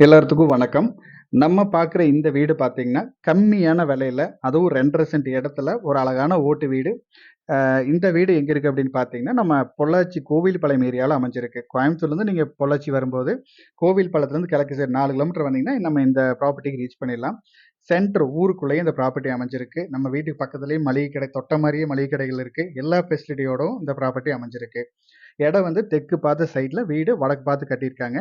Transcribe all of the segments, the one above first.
எல்லாத்துக்கும் வணக்கம். நம்ம பார்க்குற இந்த வீடு பார்த்தீங்கன்னா, கம்மியான விலையில, அதுவும் 2 1/2 சென்ட் இடத்துல ஒரு அழகான ஓட்டு வீடு. இந்த வீடு எங்கே இருக்குது அப்படின்னு பார்த்தீங்கன்னா, நம்ம பொள்ளாச்சி கோவில் கோவில்பாளையம் ஏரியாவில் அமைஞ்சிருக்கு. கோயம்புத்தூர்லேருந்து நீங்கள் பொள்ளாச்சி வரும்போது, கோவில் பழத்துலேருந்து கிழக்கு சைடு நாலு கிலோமீட்டர் வந்தீங்கன்னா, நம்ம இந்த ப்ராப்பர்ட்டிக்கு ரீச் பண்ணிடலாம். சென்டர் ஊருக்குள்ளேயே இந்த ப்ராப்பர்ட்டி அமைஞ்சிருக்கு. நம்ம வீட்டுக்கு பக்கத்துலேயும் மளிகை கடை, தொட்ட மாதிரியே மளிகை கடைகள் இருக்குது எல்லா ஃபெசிலிட்டியோடும் இந்த ப்ராப்பர்ட்டி அமைஞ்சிருக்கு. இடம் வந்து தெற்கு பார்த்த சைடில் வீடு வடக்கு பார்த்து கட்டியிருக்காங்க.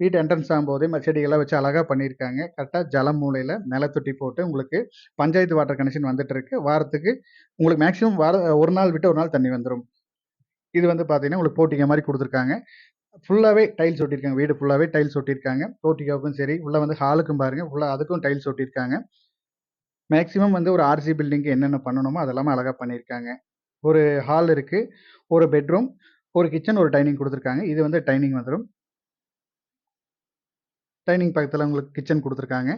வீட்டு என்ட்ரன்ஸ் ஆகும்போதே ம வச்சு அழகாக பண்ணியிருக்காங்க. கரெக்டாக ஜல மூலையில் நிலத்தொட்டி போட்டு உங்களுக்கு பஞ்சாயத்து வாட்டர் கனெக்ஷன் வந்துட்டு இருக்கு. வாரத்துக்கு உங்களுக்கு மேக்ஸிமம் வார ஒரு நாள் விட்டு ஒரு நாள் தண்ணி வந்துடும் இது வந்து பார்த்தீங்கன்னா, உங்களுக்கு போட்டிங்க மாதிரி கொடுத்துருக்காங்க ஃபுல்லாகவே டைல்ஸ் ஒட்டியிருக்காங்க. வீடு ஃபுல்லாகவே டைல்ஸ் ஒட்டியிருக்காங்க. போட்டிக்காவுக்கும் சரி, உள்ளே வந்து ஹாலுக்கும் பாருங்கள் ஃபுல்லாக அதுக்கும் டைல்ஸ் ஒட்டியிருக்காங்க. மேக்ஸிமம் வந்து ஒரு ஆர்சி பில்டிங்க்கு என்னென்ன பண்ணணுமோ, அதெல்லாமே அழகாக பண்ணியிருக்காங்க. ஒரு ஹால் இருக்குது ஒரு பெட்ரூம், ஒரு கிச்சன், ஒரு டைனிங் கொடுத்துருக்காங்க இது வந்து டைனிங் வந்துடும் டைனிங் பக்கத்தில் உங்களுக்கு கிச்சன் கொடுத்துருக்காங்க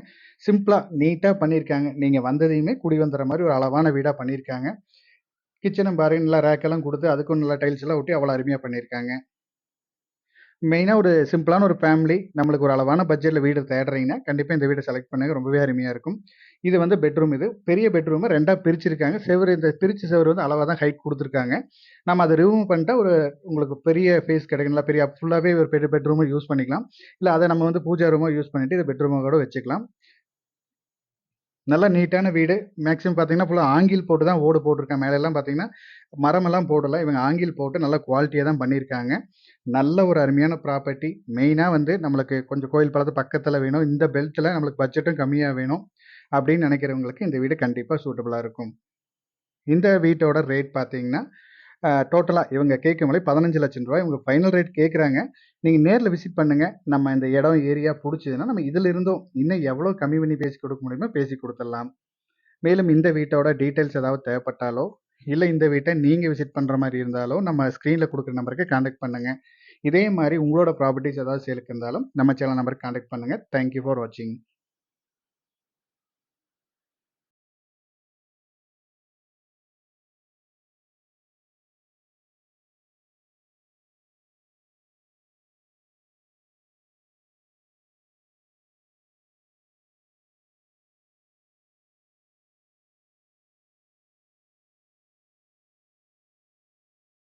சிம்பிளாக நீட்டாக பண்ணியிருக்காங்க. நீங்கள் வந்ததையுமே குடி வந்துற மாதிரி ஒரு அளவான வீடாக பண்ணியிருக்காங்க. கிச்சனும் பாருங்க, நல்லா ரேக்கெல்லாம் கொடுத்து அதுக்கும் நல்லா டைல்ஸ் எல்லாம் ஒட்டி அவ்வளோ அருமையாக பண்ணியிருக்காங்க. மெயினாக ஒரு சிம்பிளான ஒரு ஃபேமிலி, நம்மளுக்கு ஒரு அளவான பட்ஜெட்டில் வீடு தேடுறீங்கன்னா, கண்டிப்பாக இந்த வீடை செலக்ட் பண்ணுங்க. ரொம்பவே அருமையாக இருக்கும். இது வந்து பெட்ரூம் இது. பெரிய பெட்ரூமை ரெண்டாக பிரிச்சிருக்காங்க. செவுரு இந்த பிரிச்சு செவர் வந்து அளவாக தான் ஹைட் கொடுத்துருக்காங்க நம்ம அதை ரிமூவ் பண்ணிட்டா ஒரு உங்களுக்கு பெரிய ஃபேஸ் கிடைக்கும். நல்லா பெரிய ஃபுல்லாகவே ஒரு பெரிய பெட்ரூமா யூஸ் பண்ணிக்கலாம். இல்லை அதை நம்ம வந்து பூஜா ரூமாக யூஸ் பண்ணிவிட்டு இதை பெட்ரூமாக கூட வச்சுக்கலாம். நல்ல நீட்டான வீடு. மேக்ஸிமம் பார்த்தீங்கன்னா, ஃபுல்லாக ஆங்கில் போட்டு தான் ஓடு போட்டிருக்கேன் மேலெல்லாம் பார்த்தீங்கன்னா, மரமெல்லாம் போடல. இவங்க ஆங்கில் போட்டு நல்லா குவாலிட்டியாக தான் பண்ணியிருக்காங்க. நல்ல ஒரு அருமையான ப்ராப்பர்ட்டி. மெயினாக வந்து நம்மளுக்கு கொஞ்சம் கோயில் பாலத்து பக்கத்தில் வேணும். இந்த பெல்ட்டில் நம்மளுக்கு பட்ஜெட்டும் கம்மியாக வேணும். அப்படின்னு நினைக்கிறவங்களுக்கு இந்த வீடு கண்டிப்பாக சூட்டபுளாக இருக்கும். இந்த வீட்டோட ரேட் பார்த்தீங்கன்னா, டோட்டலாக இவங்க கேட்கும் விலை ரூ. 15,00,000 இவங்க ஃபைனல் ரேட் கேட்குறாங்க. நீங்கள் நேரில் விசிட் பண்ணுங்கள் நம்ம இந்த இடம், ஏரியா பிடிச்சதுன்னா நம்ம இதில் இருந்தும் இன்னும் எவ்வளோ கம்மி பண்ணி பேசி கொடுக்க முடியுமோ பேசி கொடுத்துடலாம் மேலும் இந்த வீட்டோட டீட்டெயில்ஸ் ஏதாவது தேவைப்பட்டாலோ, இல்லை இந்த வீட்டை நீங்கள் விசிட் பண்ணுற மாதிரி இருந்தாலும் நம்ம ஸ்க்ரீனில் கொடுக்குற நம்பருக்கு காண்டாக்ட் பண்ணுங்க. இதே மாதிரி உங்களோட ப்ராப்பர்ட்டிஸ் ஏதாவது சேலுக்கு இருந்தாலும், நம்ம சேனல் நம்பருக்கு காண்டாக்ட் பண்ணுங்க. தேங்க் யூ ஃபார் வாட்சிங்.